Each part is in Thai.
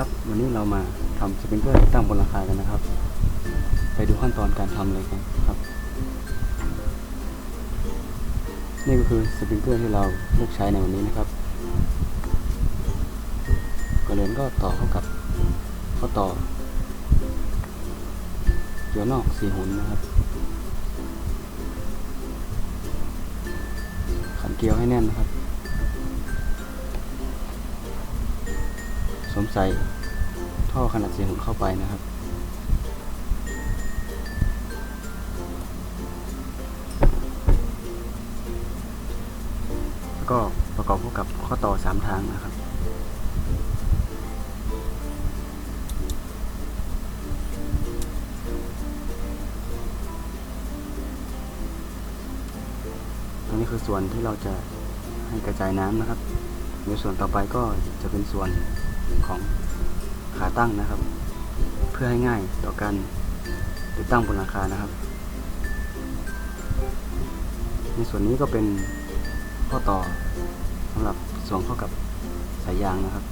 ครับวันนี้เรามาทำสปริงเกอร์ตั้งบนหลังคากันนะครับ ไปดูขั้นตอนการทำเลยกันครับ นี่ก็คือสปริงเกอร์ที่เราเลือกใช้ในวันนี้นะครับก่อนอื่นก็ต่อเข้ากับข้อต่อเกี่ยวนอกสี่หุ่นนะครับขันเกลียวให้แน่นนะครับ สวมใส่ท่อขนาดสี่หุนเข้าไปนะครับ แล้วก็ประกอบเข้ากับข้อต่อสามทางนะครับตรงนี้คือส่วนที่เราจะให้กระจายน้ำนะครับในส่วนต่อไปก็จะเป็นส่วน ของขาตั้งนะครับ เพื่อให้ง่ายต่อการติดตั้งบนหลังคานะครับ ในส่วนนี้ก็เป็นข้อต่อสำหรับสวมเข้ากับสายยางนะครับ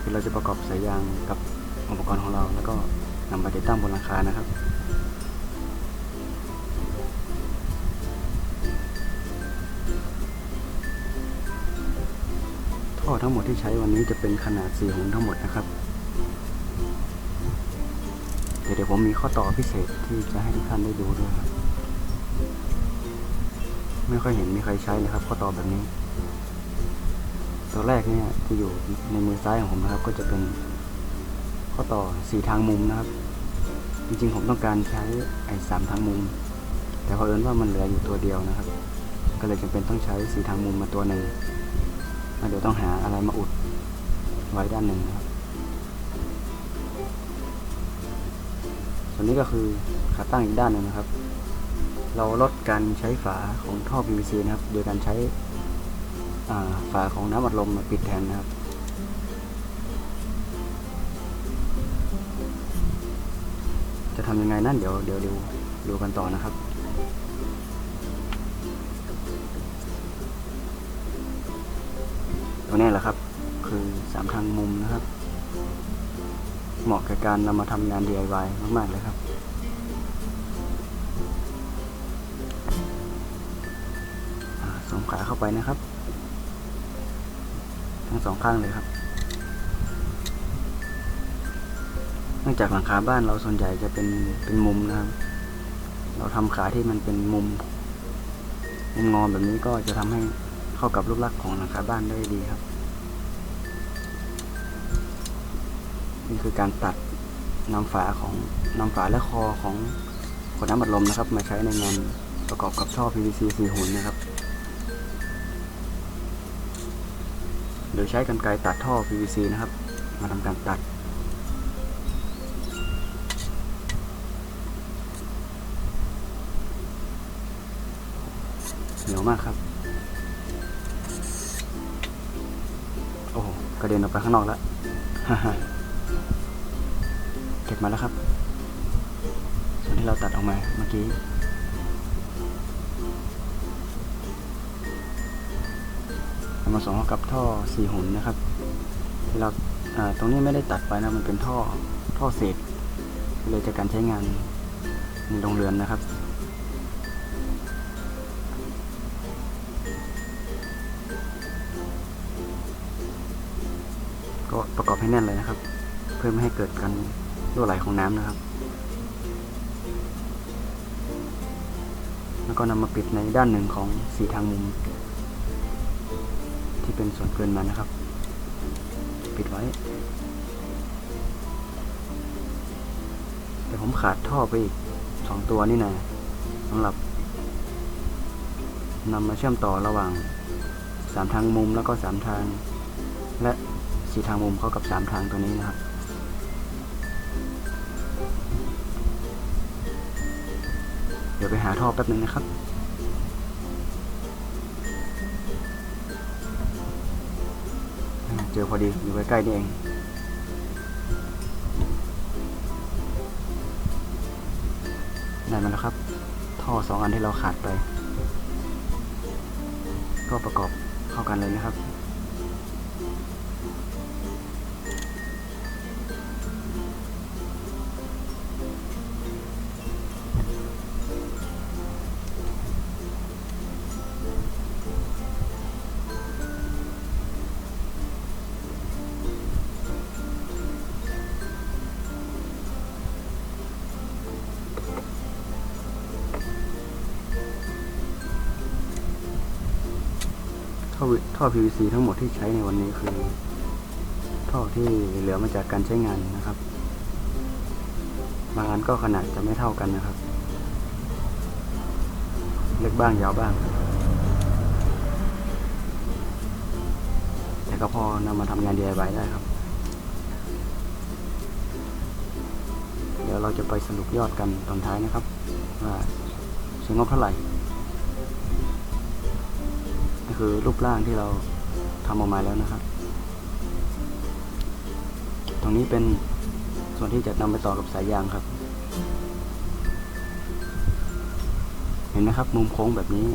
คือเราจะประกอบสายยางกับอุปกรณ์ของเรา แล้วก็นำไปติดตั้งบนหลังคานะครับ ท่อทั้งหมดที่ใช้วันนี้จะเป็นขนาด4หุ่นทั้งหมดนะครับเดี๋ยวผมมีข้อต่อพิเศษที่จะให้ทุกท่านได้ดูด้วยครับ ไม่ค่อยเห็นมีใครใช้นะครับ ข้อต่อแบบนี้ ตัวแรกเนี่ยจะอยู่ในมือซ้ายของผมนะครับ ก็จะเป็นข้อต่อสี่ทางมุมนะครับ จริงๆผมต้องการใช้ไอ้สามทางมุม แต่พอเอิญว่ามันเหลืออยู่ตัวเดียวนะครับ ก็เลยจำเป็นต้องใช้สี่ทางมุมมาตัวหนึ่ง เดี๋ยวต้องหาอะไรมาอุดไว้ด้านหนึ่งนะครับส่วนนี้ก็คือขาตั้งอีกด้านหนึ่งนะครับ เราลดการใช้ฝาของท่อ PVC นะครับ โดยการใช้ฝาของน้ำอัดลมมาปิดแทนนะครับจะทำยังไงนั่นเดี๋ยวเดี๋ยวดูดูกันต่อนะครับ ตัวนี้แหละครับ คือสามทางมุมนะครับ เหมาะกับการนำมาทำงาน DIY มาก ๆ เลยครับอ่าสวมขาเข้าไปนะครับ ทั้งสองข้างเลยครับเนื่องจากหลังคาบ้านเราส่วนใหญ่จะเป็นเป็นมุมนะครับ เราทำขาที่มันเป็นมุม มุมงอแบบนี้ก็จะทำให้ เข้ากับรูปลักษณ์ของหลังคาบ้านได้ดีครับ นี่คือการตัดนำฝาของนำฝาและคอของขวดน้ำอัดลมนะครับ มาใช้ในงานประกอบกับท่อ PVC สี่หุ่นนะครับ โดยใช้กรรไกรตัดท่อ PVC นะครับ มาทำการตัดเหนียวมากครับ ระเด็นออกไปข้างนอกแล้วเก็บมาแล้วครับ ส่วนที่เราตัดออกมาเมื่อกี้เอามาสองเข้ากับท่อสี่หุ่นนะครับที่เราอ่าตรงนี้ไม่ได้ตัดไปนะมันเป็นท่อท่อเศษเลยจากการใช้งานในโรงเรือนนะครับ ให้แน่นเลยนะครับ เพื่อไม่ให้เกิดการรั่วไหลของน้ำนะครับ แล้วก็นำมาปิดในด้านหนึ่งของสีทางมุม ที่เป็นส่วนเกินมานะครับ ปิดไว้ แต่ผมขาดท่อไปอีกสองตัวนี่นะสำหรับนำมาเชื่อมต่อระหว่างสามทางมุมแล้วก็สามทาง และ สีทางมุมเข้ากับสามทางตัวนี้นะครับ เดี๋ยวไปหาท่อแป๊บนึงนะครับเจอพอดีอยู่ใกล้ๆนี่เองได้มาแล้วครับ ท่อสองอันที่เราขาดไป ก็ประกอบเข้ากันเลยนะครับ ท่อท่อ PVC ทั้งหมดที่ใช้ในวันนี้คือ ท่อที่เหลือมาจากการใช้งานนะครับ บางอันก็ขนาดจะไม่เท่ากันนะครับ เล็กบ้างยาวบ้าง แต่ก็พอนำมาทำงาน DIY ได้ครับ เดี๋ยวเราจะไปสรุปยอดกันตอนท้ายนะครับ ว่าใช้งบเท่าไหร่ คือรูปร่างที่เราทำออกมาแล้วนะครับ ตรงนี้เป็นส่วนที่จะนำไปต่อกับสายยางครับ เห็นไหมครับ มุมโค้งแบบนี้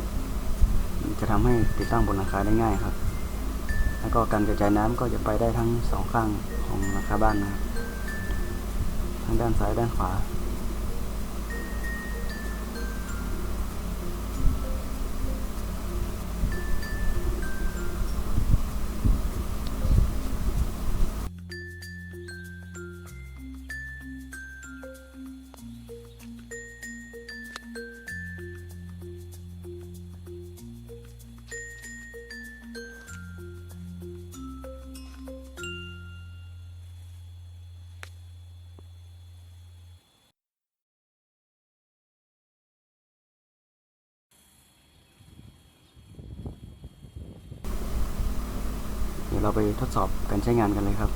จะทำให้ติดตั้งบนหลังคาได้ง่ายครับ แล้วก็การกระจายน้ำก็จะไปได้ทั้งสองข้างของหลังคาบ้านนะครับ ทั้งด้านซ้ายด้านขวา ดี๋ยวเราไปทดสอบการใช้งานกันเลยครับ